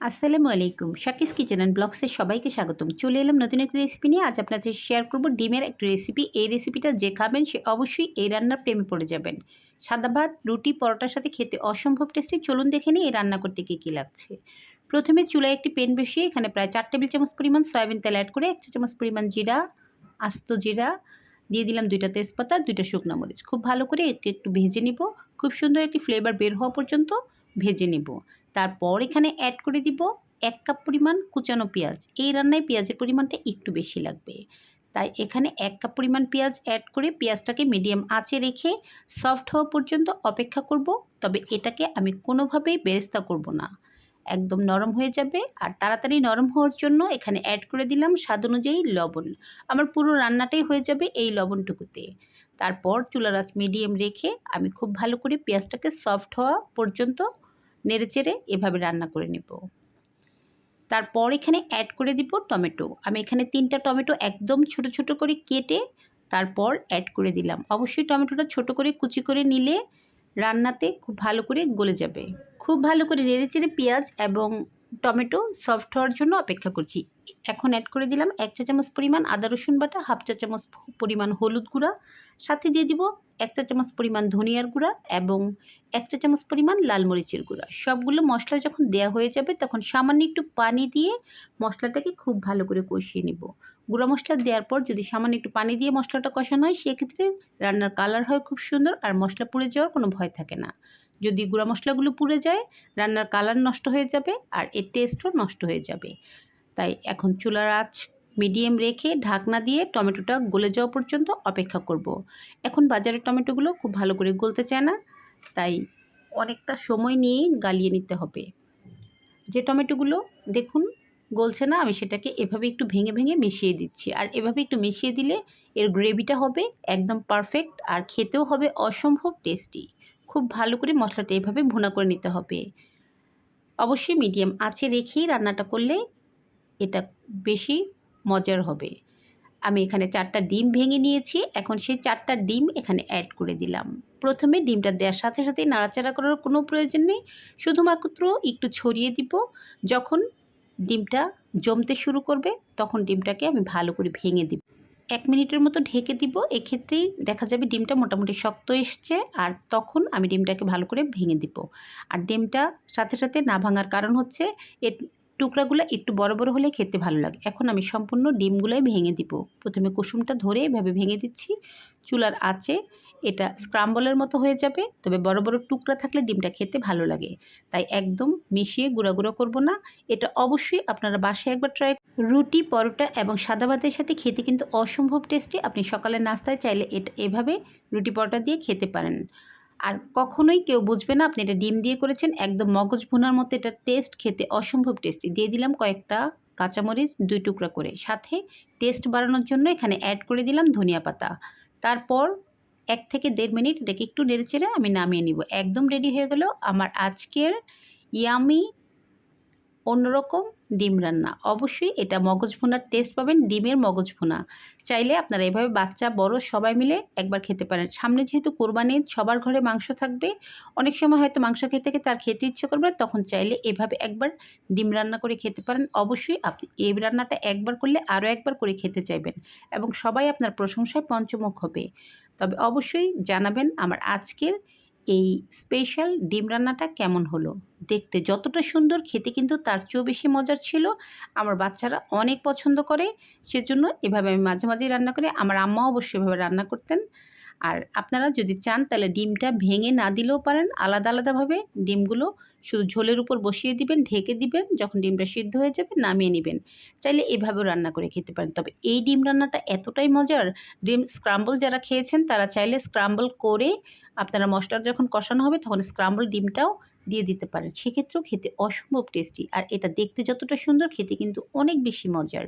আসসালামু আলাইকুম। শাকিস kitchen and ব্লগসের সবাইকে স্বাগতম। চলে এলাম নতুন একটি রেসিপি নিয়ে। আজ আপনাদের শেয়ার করব ডিমের একটি রেসিপি এই রেসিপিটা যে খাবেন, সে অবশ্যই এই রান্নার প্রেমে পড়ে যাবেন। সাদা ভাত, রুটি, পরোটার সাথে খেতে অসম্ভব টেস্টি চলুন দেখে নিই এই রান্না করতে কী কী লাগছে। প্রথমে চুলায় একটি পেন বসিয়ে এখানে প্রায় চার টেবিল চামচ পরিমাণ সয়াবিন তেল অ্যাড করে এক চা চামচ পরিমাণ জিরা, আস্ত জিরা, দিয়ে দিলাম দুইটা তেজপাতা, দুইটা শুকনো মরিচ। খুব ভালো করে একটু একটু ভেজে নিব। খুব সুন্দর একটি ফ্লেভার বের হওয়া পর্যন্ত ভেজে নেব। তারপর এখানে অ্যাড করে দিব এক কাপ পরিমাণ কুচানো পেঁয়াজ। এই রান্নায় পেঁয়াজের পরিমাণটা একটু বেশি লাগবে। তাই এখানে এক কাপ পরিমাণ পেঁয়াজ অ্যাড করে পেঁয়াজটাকে মিডিয়াম আঁচে রেখে সফট হওয়া পর্যন্ত অপেক্ষা করব। তবে এটাকে আমি কোনোভাবেই বেরেস্তা করব না। একদম নরম হয়ে যাবে। আর তাড়াতাড়ি নরম হওয়ার জন্য এখানে অ্যাড করে দিলাম স্বাদ অনুযায়ী লবণ। আমার পুরো রান্নাটাই হয়ে যাবে এই লবণটুকুতে। তারপর চুলারাস মিডিয়াম রেখে আমি খুব ভালো করে পেঁয়াজটাকে সফট হওয়া পর্যন্ত নেড়েচেড়ে এভাবে রান্না করে নেব। তারপর এখানে অ্যাড করে দিব টমেটো। আমি এখানে তিনটা টমেটো একদম ছোট ছোট করে কেটে তারপর অ্যাড করে দিলাম। অবশ্যই টমেটোটা ছোট করে কুচি করে নিলে রান্নাতে খুব ভালো করে গলে যাবে। খুব ভালো করে নেড়েচেড়ে পেঁয়াজ এবং টমেটো সফট হওয়ার জন্য অপেক্ষা করছি। এখন অ্যাড করে দিলাম এক চা চামচ পরিমাণ আদা রসুন বাটা, হাফ চা চামচ পরিমাণ হলুদ গুঁড়া। সাথে দিয়ে দিব এক চা চামচ পরিমাণ ধনিয়ার গুঁড়া এবং এক চা চামচ পরিমাণ লাল মরিচের গুঁড়া। সবগুলো মশলা যখন দেয়া হয়ে যাবে তখন সামান্য একটু পানি দিয়ে মশলাটাকে খুব ভালো করে কষিয়ে নিব। গুঁড়া মশলা দেওয়ার পর যদি সামান্য একটু পানি দিয়ে মশলাটা কষানো হয়, সেক্ষেত্রে রান্নার কালার হয় খুব সুন্দর আর মশলা পুড়ে যাওয়ার কোনো ভয় থাকে না। যদি গুঁড়া মশলাগুলো পুড়ে যায়, রান্নার কালার নষ্ট হয়ে যাবে আর এর টেস্টও নষ্ট হয়ে যাবে। তাই এখন চুলার আঁচ মিডিয়াম রেখে ঢাকনা দিয়ে টমেটোটা গলে যাওয়া পর্যন্ত অপেক্ষা করব। এখন বাজারের টমেটোগুলো খুব ভালো করে গলতে চায় না, তাই অনেকটা সময় নিয়ে গালিয়ে নিতে হবে। যে টমেটোগুলো দেখুন গলছে না, আমি সেটাকে এভাবে একটু ভেঙে ভেঙে মিশিয়ে দিচ্ছি। আর এভাবে একটু মিশিয়ে দিলে এর গ্রেভিটা হবে একদম পারফেক্ট আর খেতেও হবে অসম্ভব টেস্টি। খুব ভালো করে মশলাটা এভাবে ভুনা করে নিতে হবে। অবশ্যই মিডিয়াম আঁচে রেখেই রান্নাটা করলে এটা বেশি মজার হবে। আমি এখানে চারটা ডিম ভেঙে নিয়েছি, এখন সেই চারটা ডিম এখানে অ্যাড করে দিলাম। প্রথমে ডিমটা দেওয়ার সাথে সাথেই নাড়াচাড়া করার কোনো প্রয়োজন নেই, শুধুমাত্র একটু ছড়িয়ে দিব। যখন ডিমটা জমতে শুরু করবে, তখন ডিমটাকে আমি ভালো করে ভেঙে দিব। এক মিনিটের মতো ঢেকে দিব, এক্ষেত্রেই দেখা যাবে ডিমটা মোটামুটি শক্ত এসছে, আর তখন আমি ডিমটাকে ভালো করে ভেঙে দিব। আর ডিমটা সাথে সাথে না ভাঙার কারণ হচ্ছে টুকরাগুলো একটু বড় বড় হলে খেতে ভালো লাগে। এখন আমি সম্পূর্ণ ডিমগুলোই ভেঙে দিব। প্রথমে কুসুমটা ধরে এভাবে ভেঙে দিচ্ছি। চুলার আঁচে এটা স্ক্রাম্বলের মতো হয়ে যাবে। তবে বড় বড় টুকরা থাকলে ডিমটা খেতে ভালো লাগে। তাই একদম মিশিয়ে গুঁড়া গুঁড়ো করব না। এটা অবশ্যই আপনারা বাসায় একবার ট্রাই রুটি, পরোটা এবং সাদা ভাতের সাথে খেতে কিন্তু অসম্ভব টেস্টি আপনি সকালের নাস্তায় চাইলে এটা এভাবে রুটি, পরোটা দিয়ে খেতে পারেন। আর কখনোই কেউ বুঝবে না, আপনি এটা ডিম দিয়ে করেছেন, একদম মগজ ভুনার মতো এটা টেস্ট খেতে অসম্ভব টেস্টি দিয়ে দিলাম কয়েকটা কাঁচামরিচ, দুই টুকরা করে। সাথে টেস্ট বাড়ানোর জন্য এখানে অ্যাড করে দিলাম ধনিয়া পাতা। তারপর এক থেকে দেড় মিনিট এটাকে একটু নেড়ে চেড়ে আমি নামিয়ে নিব। একদম রেডি হয়ে গেল আমার আজকের ইয়ামি অন্যরকম ডিম রান্না। অবশ্যই এটা মগজ ভুনার টেস্ট পাবেন, ডিমের মগজ ভুনা। চাইলে আপনারা এভাবে বাচ্চা, বড় সবাই মিলে একবার খেতে পারেন। সামনে যেহেতু কোরবানির সবার ঘরে মাংস থাকবে। অনেক সময় হয়তো মাংস খেতে খেতে তার খেতে ইচ্ছে করবে তখন চাইলে এভাবে একবার ডিম রান্না করে খেতে পারেন। অবশ্যই আপনি এই রান্নাটা একবার করলে আরও একবার করে খেতে চাইবেন এবং সবাই আপনার প্রশংসায় পঞ্চমুখ হবে। তবে অবশ্যই জানাবেন আমার আজকের এই স্পেশাল ডিম রান্নাটা কেমন হলো? দেখতে যতটা সুন্দর, খেতে কিন্তু তার চেয়েও বেশি মজার ছিল। আমার বাচ্চারা অনেক পছন্দ করে, সেজন্য এভাবে আমি মাঝে মাঝেই রান্না করি, আমার আম্মা অবশ্যই এভাবে রান্না করতেন। আর আপনারা যদি চান, তাহলে ডিমটা ভেঙে না দিলেও পারেন, আলাদা আলাদাভাবে ডিমগুলো শুধু ঝোলের উপর বসিয়ে দিবেন, ঢেকে দিবেন, যখন ডিমটা সিদ্ধ হয়ে যাবে নামিয়ে নেবেন। চাইলে এভাবেও রান্না করে খেতে পারেন। তবে এই ডিম রান্নাটা এতটাই মজার, ডিম স্ক্রাম্বল যারা খেয়েছেন, তারা চাইলে স্ক্রাম্বল করে আপনারা মশলা যখন কষানো হবে, তখন স্ক্রাম্বল ডিমটাও দিয়ে দিতে পারেন। সেক্ষেত্রেও খেতে অসম্ভব টেস্টি আর এটা দেখতে যতটা সুন্দর, খেতে কিন্তু অনেক বেশি মজার।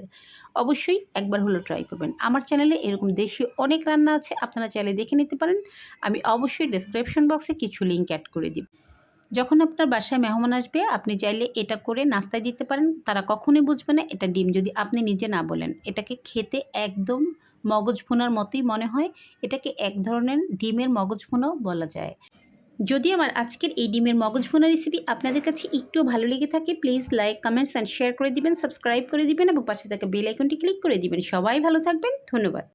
অবশ্যই একবার হলো ট্রাই করবেন। আমার চ্যানেলে এরকম দেশীয় অনেক রান্না আছে, আপনারা চাইলে দেখে নিতে পারেন। আমি অবশ্যই ডিসক্রিপশন বক্সে কিছু লিঙ্ক অ্যাড করে দিব। যখন আপনার বাসায় মেহমান আসবে, আপনি চাইলে এটা করে নাস্তায় দিতে পারেন। তারা কখনোই বুঝবে না, এটা ডিম। যদি আপনি নিজে না বলেন, এটাকে খেতে একদম মগজ ভুনার মতোই মনে হয়। এটাকে এক ধরনের ডিমের মগজ ভুনাও বলা যায়। যদি আমার আজকের এই ডিমের মগজ ভুনা রেসিপি আপনাদের কাছে একটু ভালো লেগে থাকে please like comments and share করে দিবেন সাবস্ক্রাইব করে দিবেন এবং পাশে থাকা বেল আইকনটি ক্লিক করে দিবেন। সবাই ভালো থাকবেন, ধন্যবাদ।